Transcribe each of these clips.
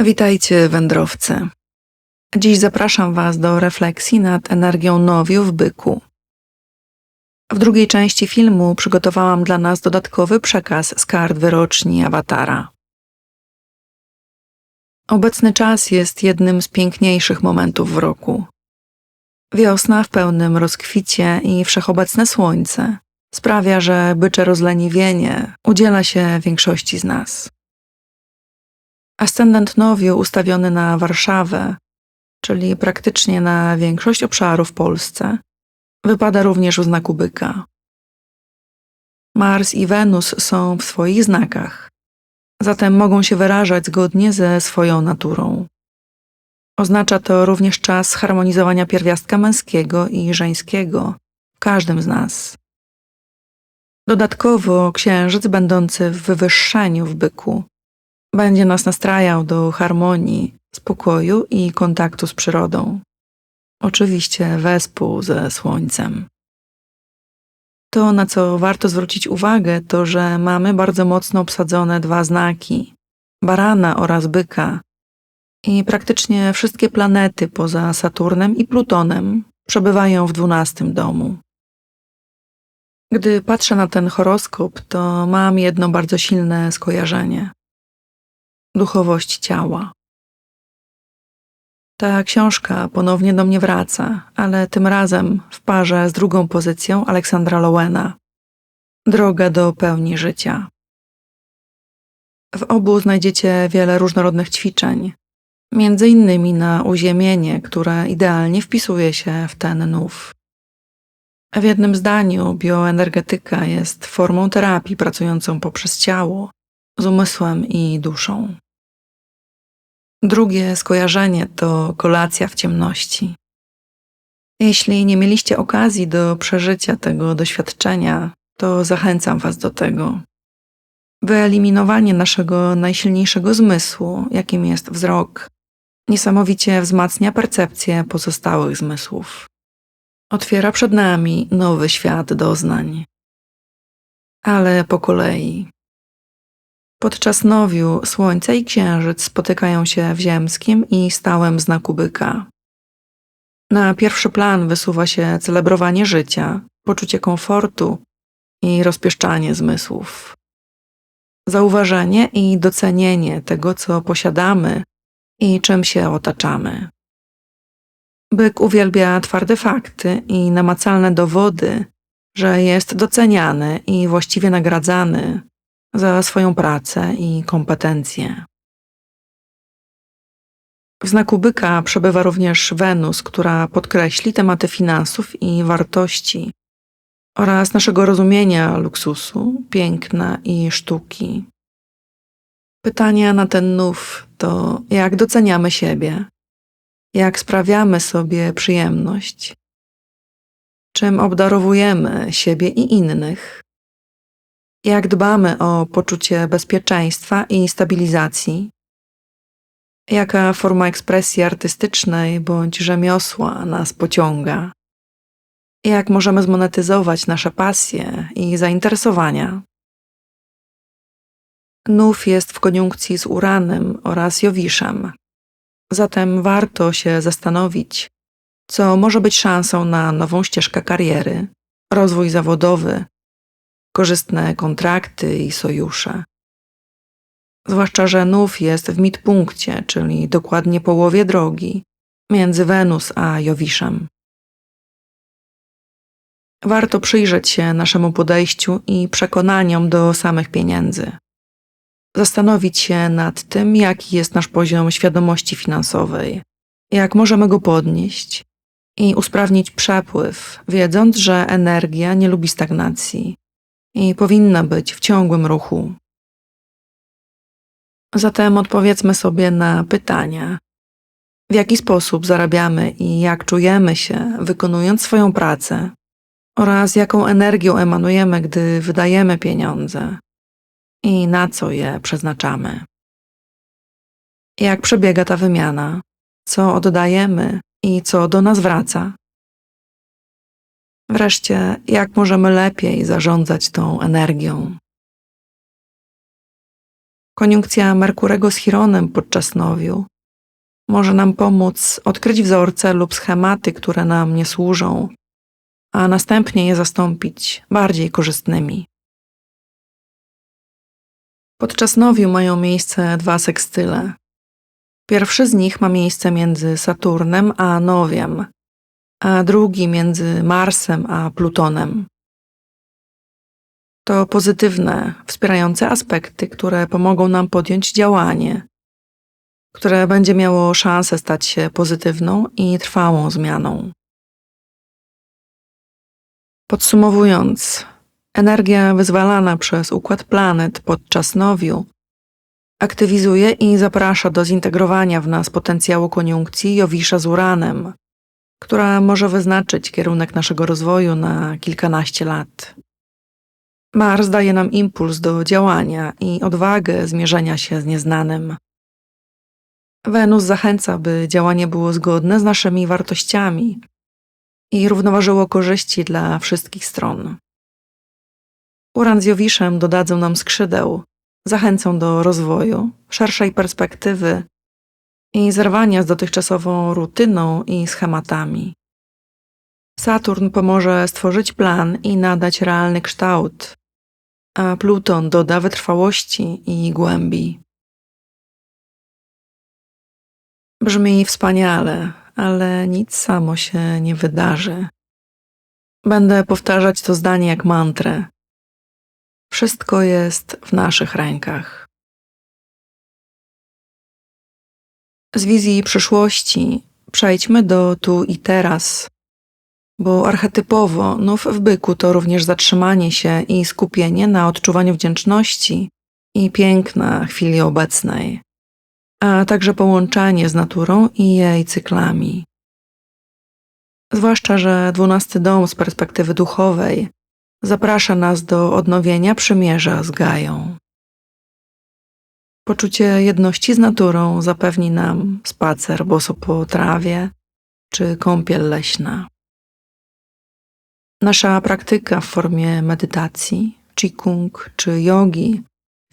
Witajcie, wędrowcy. Dziś zapraszam Was do refleksji nad energią nowiu w byku. W drugiej części filmu przygotowałam dla nas dodatkowy przekaz z kart wyroczni awatara. Obecny czas jest jednym z piękniejszych momentów w roku. Wiosna w pełnym rozkwicie i wszechobecne słońce sprawia, że bycze rozleniwienie udziela się większości z nas. Ascendent Nowiu ustawiony na Warszawę, czyli praktycznie na większość obszaru w Polsce, wypada również w znaku byka. Mars i Wenus są w swoich znakach, zatem mogą się wyrażać zgodnie ze swoją naturą. Oznacza to również czas harmonizowania pierwiastka męskiego i żeńskiego w każdym z nas. Dodatkowo księżyc będący w wywyższeniu w byku będzie nas nastrajał do harmonii, spokoju i kontaktu z przyrodą. Oczywiście wespół ze słońcem. To, na co warto zwrócić uwagę, to, że mamy bardzo mocno obsadzone dwa znaki barana oraz byka. I praktycznie wszystkie planety poza Saturnem i Plutonem przebywają w dwunastym domu. Gdy patrzę na ten horoskop, to mam jedno bardzo silne skojarzenie duchowość ciała. Ta książka ponownie do mnie wraca, ale tym razem w parze z drugą pozycją Aleksandra Lowena. Droga do pełni życia. W obu znajdziecie wiele różnorodnych ćwiczeń, między innymi na uziemienie, które idealnie wpisuje się w ten nów. W jednym zdaniu bioenergetyka jest formą terapii pracującą poprzez ciało, z umysłem i duszą. Drugie skojarzenie to kolacja w ciemności. Jeśli nie mieliście okazji do przeżycia tego doświadczenia, to zachęcam Was do tego. Wyeliminowanie naszego najsilniejszego zmysłu, jakim jest wzrok, niesamowicie wzmacnia percepcję pozostałych zmysłów. Otwiera przed nami nowy świat doznań. Ale po kolei. Podczas nowiu Słońce i Księżyc spotykają się w ziemskim i stałym znaku byka. Na pierwszy plan wysuwa się celebrowanie życia, poczucie komfortu i rozpieszczanie zmysłów. Zauważenie i docenienie tego, co posiadamy i czym się otaczamy. Byk uwielbia twarde fakty i namacalne dowody, że jest doceniany i właściwie nagradzany za swoją pracę i kompetencje. W znaku byka przebywa również Wenus, która podkreśli tematy finansów i wartości oraz naszego rozumienia luksusu, piękna i sztuki. Pytania na ten nów to jak doceniamy siebie, jak sprawiamy sobie przyjemność, czym obdarowujemy siebie i innych, jak dbamy o poczucie bezpieczeństwa i stabilizacji, jaka forma ekspresji artystycznej bądź rzemiosła nas pociąga, jak możemy zmonetyzować nasze pasje i zainteresowania. Nów jest w koniunkcji z Uranem oraz Jowiszem, zatem warto się zastanowić, co może być szansą na nową ścieżkę kariery, rozwój zawodowy korzystne kontrakty i sojusze. Zwłaszcza, że nów jest w midpunkcie, czyli dokładnie połowie drogi między Wenus a Jowiszem. Warto przyjrzeć się naszemu podejściu i przekonaniom do samych pieniędzy. Zastanowić się nad tym, jaki jest nasz poziom świadomości finansowej, jak możemy go podnieść i usprawnić przepływ, wiedząc, że energia nie lubi stagnacji i powinna być w ciągłym ruchu. Zatem odpowiedzmy sobie na pytania: w jaki sposób zarabiamy i jak czujemy się, wykonując swoją pracę, oraz jaką energią emanujemy, gdy wydajemy pieniądze i na co je przeznaczamy. Jak przebiega ta wymiana, co oddajemy i co do nas wraca. Wreszcie, jak możemy lepiej zarządzać tą energią? Koniunkcja Merkurego z Chironem podczas nowiu może nam pomóc odkryć wzorce lub schematy, które nam nie służą, a następnie je zastąpić bardziej korzystnymi. Podczas nowiu mają miejsce dwa sekstyle. Pierwszy z nich ma miejsce między Saturnem a Nowiem, a drugi między Marsem a Plutonem. To pozytywne, wspierające aspekty, które pomogą nam podjąć działanie, które będzie miało szansę stać się pozytywną i trwałą zmianą. Podsumowując, energia wyzwalana przez układ planet podczas nowiu aktywizuje i zaprasza do zintegrowania w nas potencjału koniunkcji Jowisza z Uranem, która może wyznaczyć kierunek naszego rozwoju na kilkanaście lat. Mars daje nam impuls do działania i odwagę zmierzenia się z nieznanym. Wenus zachęca, by działanie było zgodne z naszymi wartościami i równoważyło korzyści dla wszystkich stron. Uran z Jowiszem dodadzą nam skrzydeł, zachęcą do rozwoju, szerszej perspektywy i zerwania z dotychczasową rutyną i schematami. Saturn pomoże stworzyć plan i nadać realny kształt, a Pluton doda wytrwałości i głębi. Brzmi wspaniale, ale nic samo się nie wydarzy. Będę powtarzać to zdanie jak mantrę. Wszystko jest w naszych rękach. Z wizji przyszłości przejdźmy do tu i teraz, bo archetypowo nów w byku to również zatrzymanie się i skupienie na odczuwaniu wdzięczności i piękna chwili obecnej, a także połączenie z naturą i jej cyklami. Zwłaszcza, że dwunasty dom z perspektywy duchowej zaprasza nas do odnowienia przymierza z Gają. Poczucie jedności z naturą zapewni nam spacer boso po trawie czy kąpiel leśna. Nasza praktyka w formie medytacji, qigong czy jogi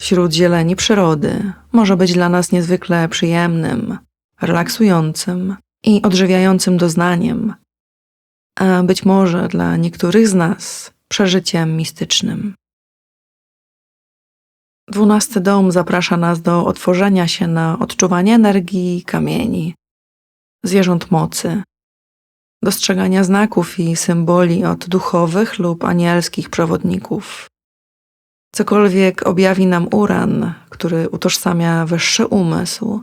wśród zieleni przyrody może być dla nas niezwykle przyjemnym, relaksującym i odżywiającym doznaniem, a być może dla niektórych z nas przeżyciem mistycznym. Dwunasty dom zaprasza nas do otworzenia się na odczuwanie energii kamieni, zwierząt mocy, dostrzegania znaków i symboli od duchowych lub anielskich przewodników. Cokolwiek objawi nam uran, który utożsamia wyższy umysł,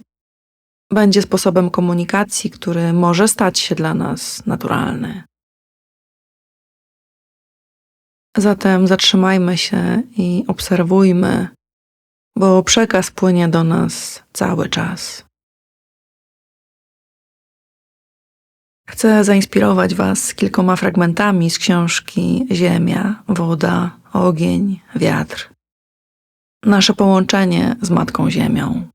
będzie sposobem komunikacji, który może stać się dla nas naturalny. Zatem zatrzymajmy się i obserwujmy, bo przekaz płynie do nas cały czas. Chcę zainspirować Was kilkoma fragmentami z książki Ziemia, woda, ogień, wiatr. Nasze połączenie z Matką Ziemią.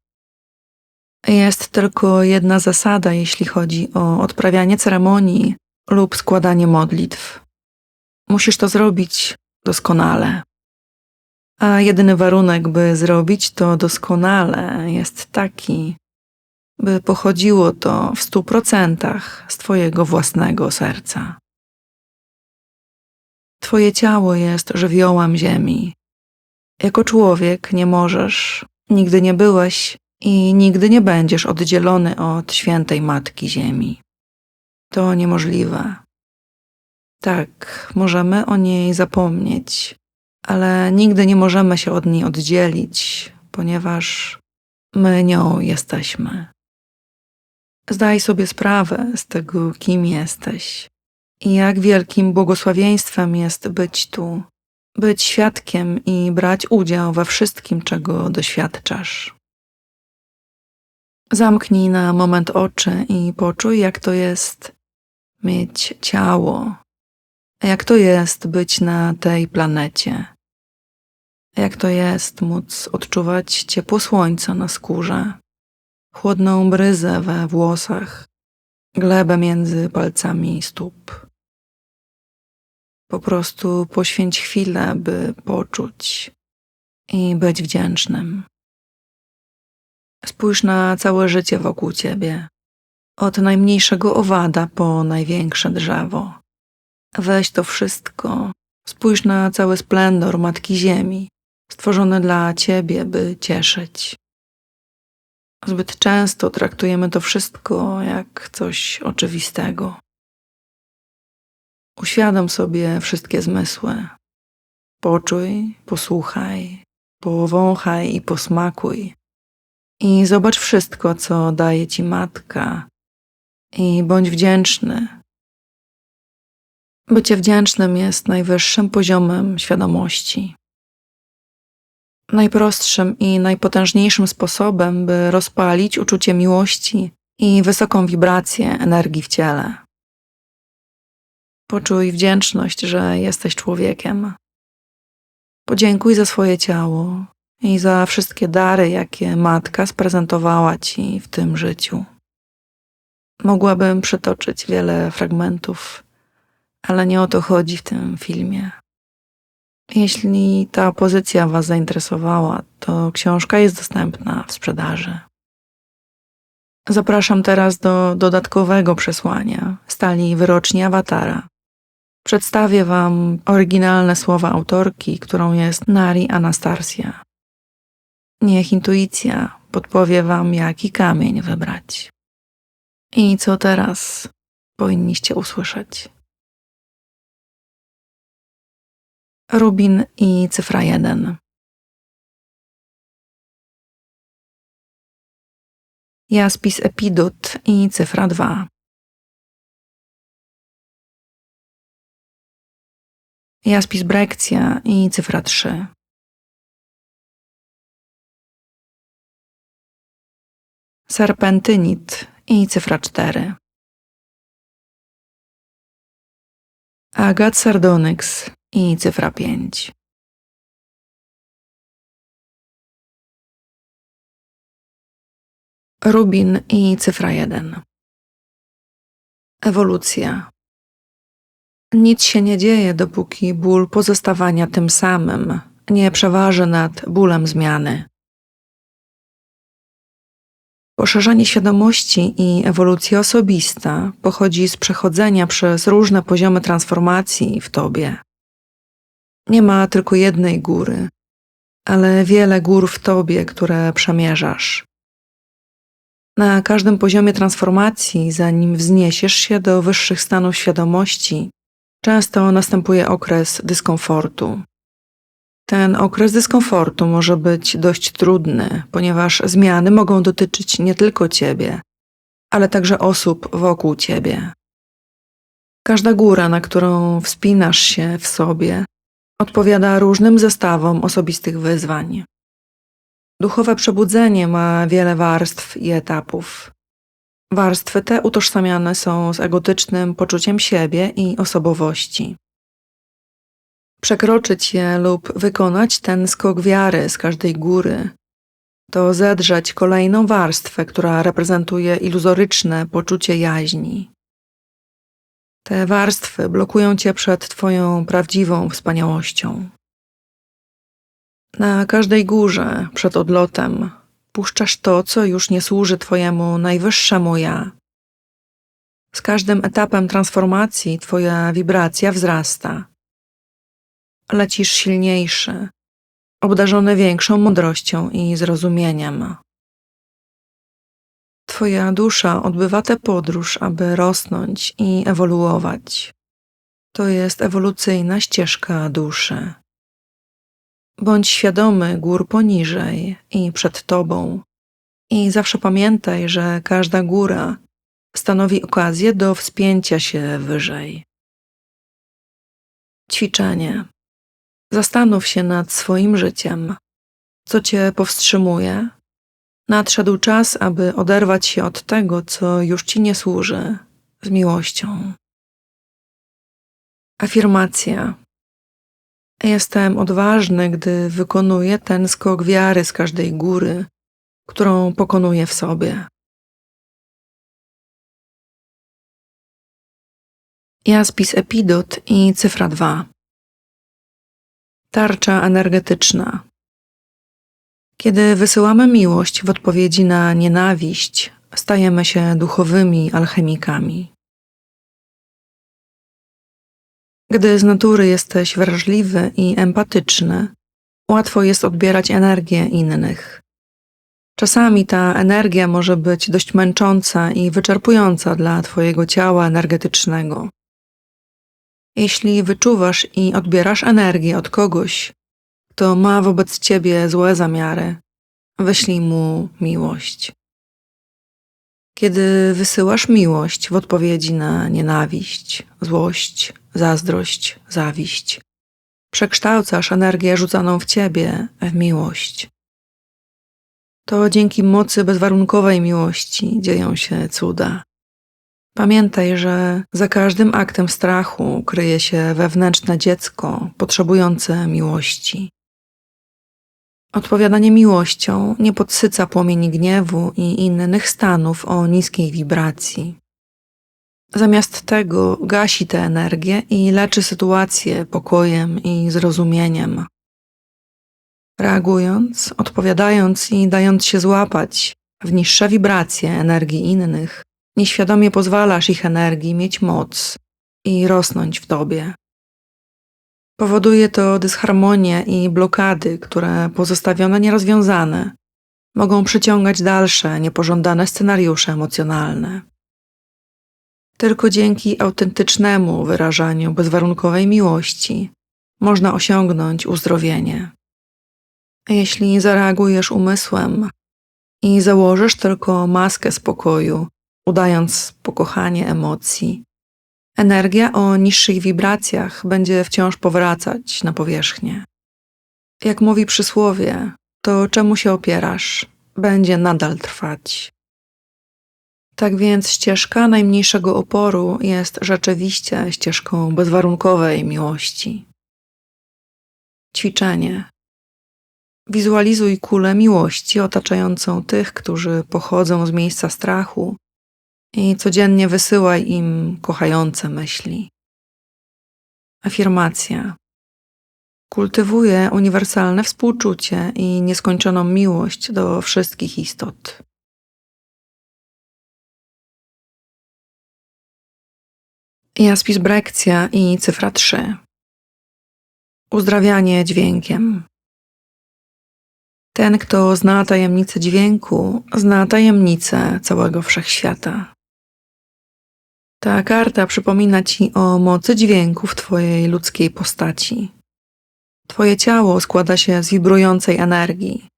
Jest tylko jedna zasada, jeśli chodzi o odprawianie ceremonii lub składanie modlitw. Musisz to zrobić doskonale. A jedyny warunek, by zrobić to doskonale, jest taki, by pochodziło to w stu procentach z Twojego własnego serca. Twoje ciało jest żywiołem ziemi. Jako człowiek nie możesz, nigdy nie byłeś i nigdy nie będziesz oddzielony od świętej Matki Ziemi. To niemożliwe. Tak, możemy o niej zapomnieć, ale nigdy nie możemy się od niej oddzielić, ponieważ my nią jesteśmy. Zdaj sobie sprawę z tego, kim jesteś i jak wielkim błogosławieństwem jest być tu, być świadkiem i brać udział we wszystkim, czego doświadczasz. Zamknij na moment oczy i poczuj, jak to jest mieć ciało, jak to jest być na tej planecie, jak to jest móc odczuwać ciepło słońca na skórze, chłodną bryzę we włosach, glebę między palcami stóp. Po prostu poświęć chwilę, by poczuć i być wdzięcznym. Spójrz na całe życie wokół ciebie. Od najmniejszego owada po największe drzewo. Weź to wszystko. Spójrz na cały splendor Matki Ziemi, stworzone dla ciebie, by cieszyć. Zbyt często traktujemy to wszystko jak coś oczywistego. Uświadom sobie wszystkie zmysły. Poczuj, posłuchaj, powąchaj i posmakuj. I zobacz wszystko, co daje ci matka. I bądź wdzięczny. Bycie wdzięcznym jest najwyższym poziomem świadomości. Najprostszym i najpotężniejszym sposobem, by rozpalić uczucie miłości i wysoką wibrację energii w ciele. Poczuj wdzięczność, że jesteś człowiekiem. Podziękuj za swoje ciało i za wszystkie dary, jakie matka sprezentowała ci w tym życiu. Mogłabym przytoczyć wiele fragmentów, ale nie o to chodzi w tym filmie. Jeśli ta pozycja Was zainteresowała, to książka jest dostępna w sprzedaży. Zapraszam teraz do dodatkowego przesłania stali wyroczni awatara. Przedstawię Wam oryginalne słowa autorki, którą jest Nari Anastasia. Niech intuicja podpowie Wam, jaki kamień wybrać. I co teraz powinniście usłyszeć? Rubin i cyfra 1. Jaspis epidut i cyfra 2. Jaspis brekcja i cyfra 3. Serpentynit i cyfra 4. Agat sardonyx i cyfra 5. Rubin i cyfra 1. Ewolucja. Nic się nie dzieje, dopóki ból pozostawania tym samym nie przeważy nad bólem zmiany. Poszerzanie świadomości i ewolucja osobista pochodzi z przechodzenia przez różne poziomy transformacji w tobie. Nie ma tylko jednej góry, ale wiele gór w tobie, które przemierzasz. Na każdym poziomie transformacji, zanim wzniesiesz się do wyższych stanów świadomości, często następuje okres dyskomfortu. Ten okres dyskomfortu może być dość trudny, ponieważ zmiany mogą dotyczyć nie tylko ciebie, ale także osób wokół ciebie. Każda góra, na którą wspinasz się w sobie, odpowiada różnym zestawom osobistych wyzwań. Duchowe przebudzenie ma wiele warstw i etapów. Warstwy te utożsamiane są z egotycznym poczuciem siebie i osobowości. Przekroczyć je lub wykonać ten skok wiary z każdej góry to zedrzeć kolejną warstwę, która reprezentuje iluzoryczne poczucie jaźni. Te warstwy blokują cię przed Twoją prawdziwą wspaniałością. Na każdej górze, przed odlotem, puszczasz to, co już nie służy Twojemu najwyższemu ja. Z każdym etapem transformacji Twoja wibracja wzrasta. Lecisz silniejszy, obdarzony większą mądrością i zrozumieniem. Twoja dusza odbywa tę podróż, aby rosnąć i ewoluować. To jest ewolucyjna ścieżka duszy. Bądź świadomy gór poniżej i przed tobą. I zawsze pamiętaj, że każda góra stanowi okazję do wspięcia się wyżej. Ćwiczenie. Zastanów się nad swoim życiem. Co cię powstrzymuje? Nadszedł czas, aby oderwać się od tego, co już ci nie służy, z miłością. Afirmacja. Jestem odważny, gdy wykonuję ten skok wiary z każdej góry, którą pokonuję w sobie. Jaspis Epidot i cyfra 2. Tarcza energetyczna. Kiedy wysyłamy miłość w odpowiedzi na nienawiść, stajemy się duchowymi alchemikami. Gdy z natury jesteś wrażliwy i empatyczny, łatwo jest odbierać energię innych. Czasami ta energia może być dość męcząca i wyczerpująca dla Twojego ciała energetycznego. Jeśli wyczuwasz i odbierasz energię od kogoś, kto ma wobec Ciebie złe zamiary, wyślij mu miłość. Kiedy wysyłasz miłość w odpowiedzi na nienawiść, złość, zazdrość, zawiść, przekształcasz energię rzucaną w ciebie w miłość. To dzięki mocy bezwarunkowej miłości dzieją się cuda. Pamiętaj, że za każdym aktem strachu kryje się wewnętrzne dziecko potrzebujące miłości. Odpowiadanie miłością nie podsyca płomieni gniewu i innych stanów o niskiej wibracji. Zamiast tego gasi tę energię i leczy sytuację pokojem i zrozumieniem. Reagując, odpowiadając i dając się złapać w niższe wibracje energii innych, nieświadomie pozwalasz ich energii mieć moc i rosnąć w tobie. Powoduje to dysharmonię i blokady, które pozostawione nierozwiązane mogą przyciągać dalsze niepożądane scenariusze emocjonalne. Tylko dzięki autentycznemu wyrażaniu bezwarunkowej miłości można osiągnąć uzdrowienie. Jeśli zareagujesz umysłem i założysz tylko maskę spokoju, udając pokochanie emocji, energia o niższych wibracjach będzie wciąż powracać na powierzchnię. Jak mówi przysłowie, to czemu się opierasz, będzie nadal trwać. Tak więc ścieżka najmniejszego oporu jest rzeczywiście ścieżką bezwarunkowej miłości. Ćwiczenie. Wizualizuj kulę miłości otaczającą tych, którzy pochodzą z miejsca strachu i codziennie wysyłaj im kochające myśli. Afirmacja. Kultywuję uniwersalne współczucie i nieskończoną miłość do wszystkich istot. Jaspis Brekcja i cyfra 3. Uzdrawianie dźwiękiem. Ten, kto zna tajemnicę dźwięku, zna tajemnicę całego wszechświata. Ta karta przypomina ci o mocy dźwięku w twojej ludzkiej postaci. Twoje ciało składa się z wibrującej energii.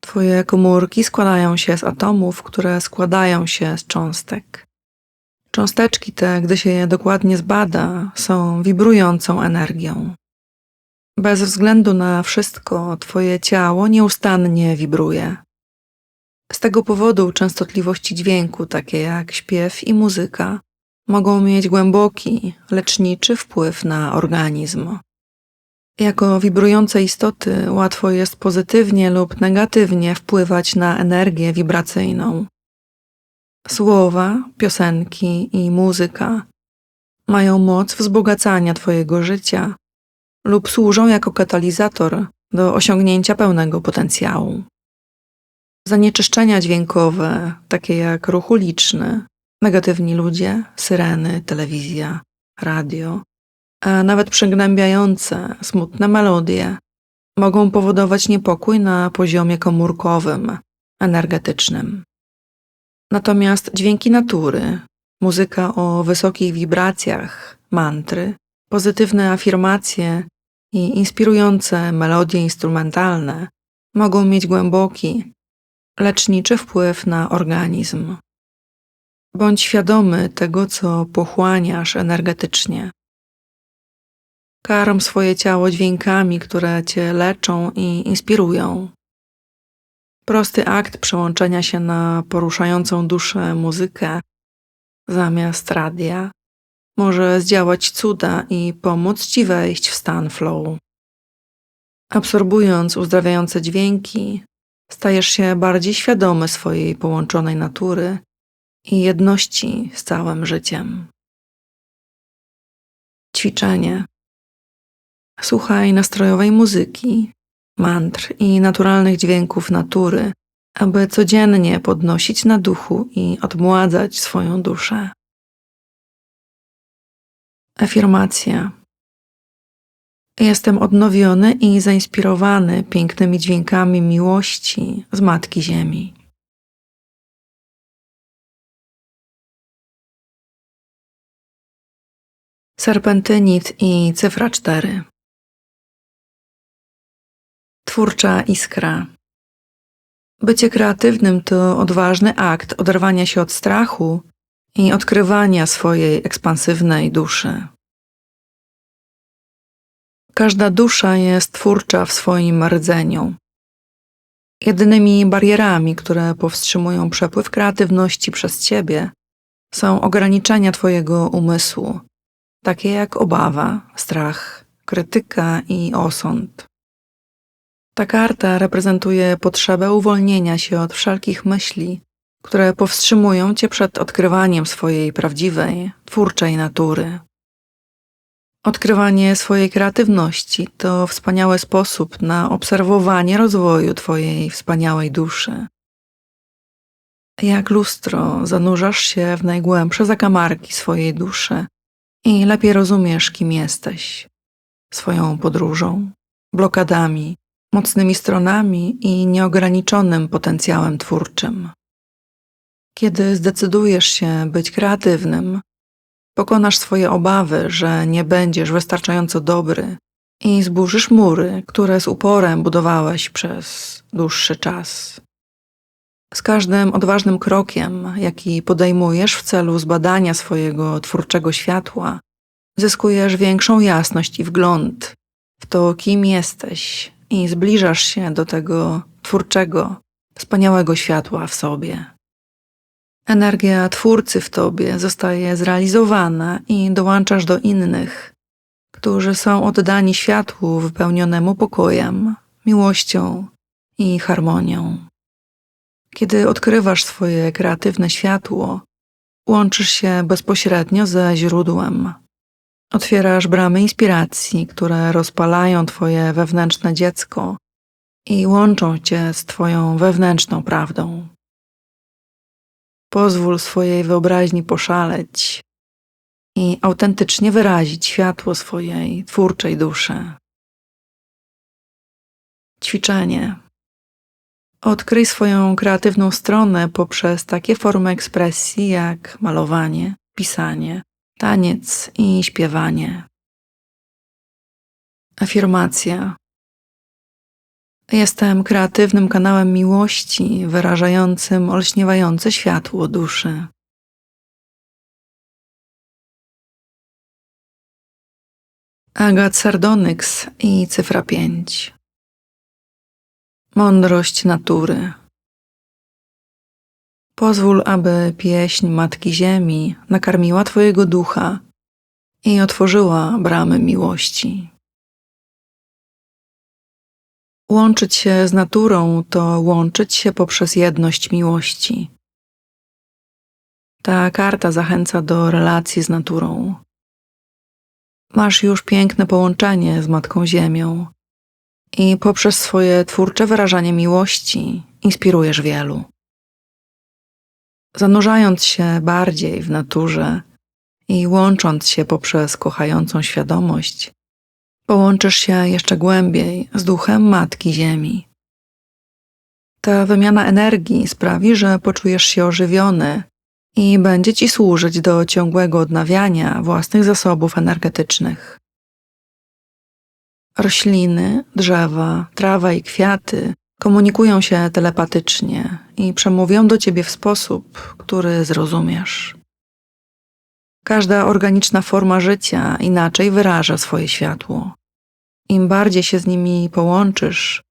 Twoje komórki składają się z atomów, które składają się z cząstek. Cząsteczki te, gdy się je dokładnie zbada, są wibrującą energią. Bez względu na wszystko, Twoje ciało nieustannie wibruje. Z tego powodu częstotliwości dźwięku, takie jak śpiew i muzyka, mogą mieć głęboki, leczniczy wpływ na organizm. Jako wibrujące istoty łatwo jest pozytywnie lub negatywnie wpływać na energię wibracyjną. Słowa, piosenki i muzyka mają moc wzbogacania Twojego życia lub służą jako katalizator do osiągnięcia pełnego potencjału. Zanieczyszczenia dźwiękowe, takie jak ruch uliczny, negatywni ludzie, syreny, telewizja, radio, a nawet przygnębiające, smutne melodie, mogą powodować niepokój na poziomie komórkowym, energetycznym. Natomiast dźwięki natury, muzyka o wysokich wibracjach, mantry, pozytywne afirmacje i inspirujące melodie instrumentalne mogą mieć głęboki, leczniczy wpływ na organizm. Bądź świadomy tego, co pochłaniasz energetycznie. Karm swoje ciało dźwiękami, które cię leczą i inspirują. Prosty akt przełączenia się na poruszającą duszę muzykę zamiast radia może zdziałać cuda i pomóc ci wejść w stan flow. Absorbując uzdrawiające dźwięki, stajesz się bardziej świadomy swojej połączonej natury i jedności z całym życiem. Ćwiczenie. Słuchaj nastrojowej muzyki, mantr i naturalnych dźwięków natury, aby codziennie podnosić na duchu i odmładzać swoją duszę. Afirmacja. Jestem odnowiony i zainspirowany pięknymi dźwiękami miłości z Matki Ziemi. Serpentynit i cyfra 4. Twórcza iskra. Bycie kreatywnym to odważny akt oderwania się od strachu i odkrywania swojej ekspansywnej duszy. Każda dusza jest twórcza w swoim rdzeniu. Jedynymi barierami, które powstrzymują przepływ kreatywności przez ciebie, są ograniczenia twojego umysłu, takie jak obawa, strach, krytyka i osąd. Ta karta reprezentuje potrzebę uwolnienia się od wszelkich myśli, które powstrzymują cię przed odkrywaniem swojej prawdziwej, twórczej natury. Odkrywanie swojej kreatywności to wspaniały sposób na obserwowanie rozwoju Twojej wspaniałej duszy. Jak lustro zanurzasz się w najgłębsze zakamarki swojej duszy i lepiej rozumiesz, kim jesteś, swoją podróżą, blokadami, mocnymi stronami i nieograniczonym potencjałem twórczym. Kiedy zdecydujesz się być kreatywnym, Pokonasz swoje obawy, że nie będziesz wystarczająco dobry i zburzysz mury, które z uporem budowałeś przez dłuższy czas. Z każdym odważnym krokiem, jaki podejmujesz w celu zbadania swojego twórczego światła, zyskujesz większą jasność i wgląd w to, kim jesteś i zbliżasz się do tego twórczego, wspaniałego światła w sobie. Energia Twórcy w tobie zostaje zrealizowana i dołączasz do innych, którzy są oddani światłu wypełnionemu pokojem, miłością i harmonią. Kiedy odkrywasz swoje kreatywne światło, łączysz się bezpośrednio ze źródłem. Otwierasz bramy inspiracji, które rozpalają Twoje wewnętrzne dziecko i łączą Cię z Twoją wewnętrzną prawdą. Pozwól swojej wyobraźni poszaleć i autentycznie wyrazić światło swojej twórczej duszy. Ćwiczenie. Odkryj swoją kreatywną stronę poprzez takie formy ekspresji jak malowanie, pisanie, taniec i śpiewanie. Afirmacja. Jestem kreatywnym kanałem miłości, wyrażającym olśniewające światło duszy. Agat Sardonyx i cyfra 5. Mądrość natury. Pozwól, aby pieśń Matki Ziemi nakarmiła Twojego ducha i otworzyła bramy miłości. Łączyć się z naturą to łączyć się poprzez jedność miłości. Ta karta zachęca do relacji z naturą. Masz już piękne połączenie z Matką Ziemią i poprzez swoje twórcze wyrażanie miłości inspirujesz wielu. Zanurzając się bardziej w naturze i łącząc się poprzez kochającą świadomość, połączysz się jeszcze głębiej z duchem Matki Ziemi. Ta wymiana energii sprawi, że poczujesz się ożywiony i będzie ci służyć do ciągłego odnawiania własnych zasobów energetycznych. Rośliny, drzewa, trawa i kwiaty komunikują się telepatycznie i przemówią do ciebie w sposób, który zrozumiesz. Każda organiczna forma życia inaczej wyraża swoje światło. Im bardziej się z nimi połączysz,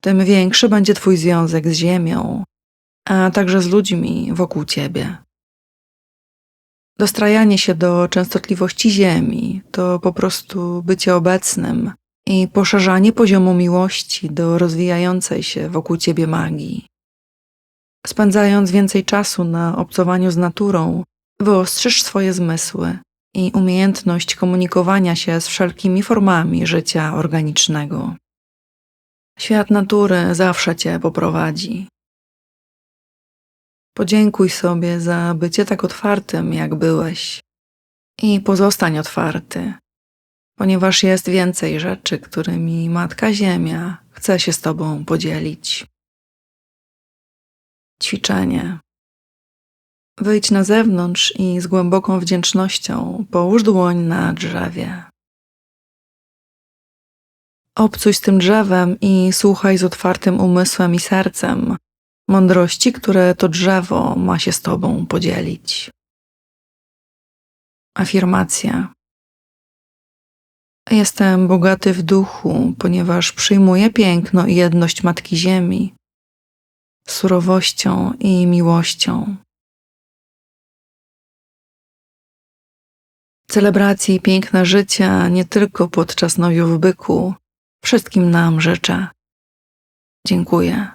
tym większy będzie Twój związek z Ziemią, a także z ludźmi wokół Ciebie. Dostrajanie się do częstotliwości Ziemi to po prostu bycie obecnym i poszerzanie poziomu miłości do rozwijającej się wokół Ciebie magii. Spędzając więcej czasu na obcowaniu z naturą, wyostrzysz swoje zmysły i umiejętność komunikowania się z wszelkimi formami życia organicznego. Świat natury zawsze cię poprowadzi. Podziękuj sobie za bycie tak otwartym, jak byłeś, i pozostań otwarty, ponieważ jest więcej rzeczy, którymi Matka Ziemia chce się z Tobą podzielić. Ćwiczenie. Wyjdź na zewnątrz i z głęboką wdzięcznością połóż dłoń na drzewie. Obcuj z tym drzewem i słuchaj z otwartym umysłem i sercem mądrości, które to drzewo ma się z Tobą podzielić. Afirmacja. Jestem bogaty w duchu, ponieważ przyjmuję piękno i jedność Matki Ziemi, surowością i miłością. Celebracji piękna życia nie tylko podczas nowiu w byku, wszystkim nam życzę. Dziękuję.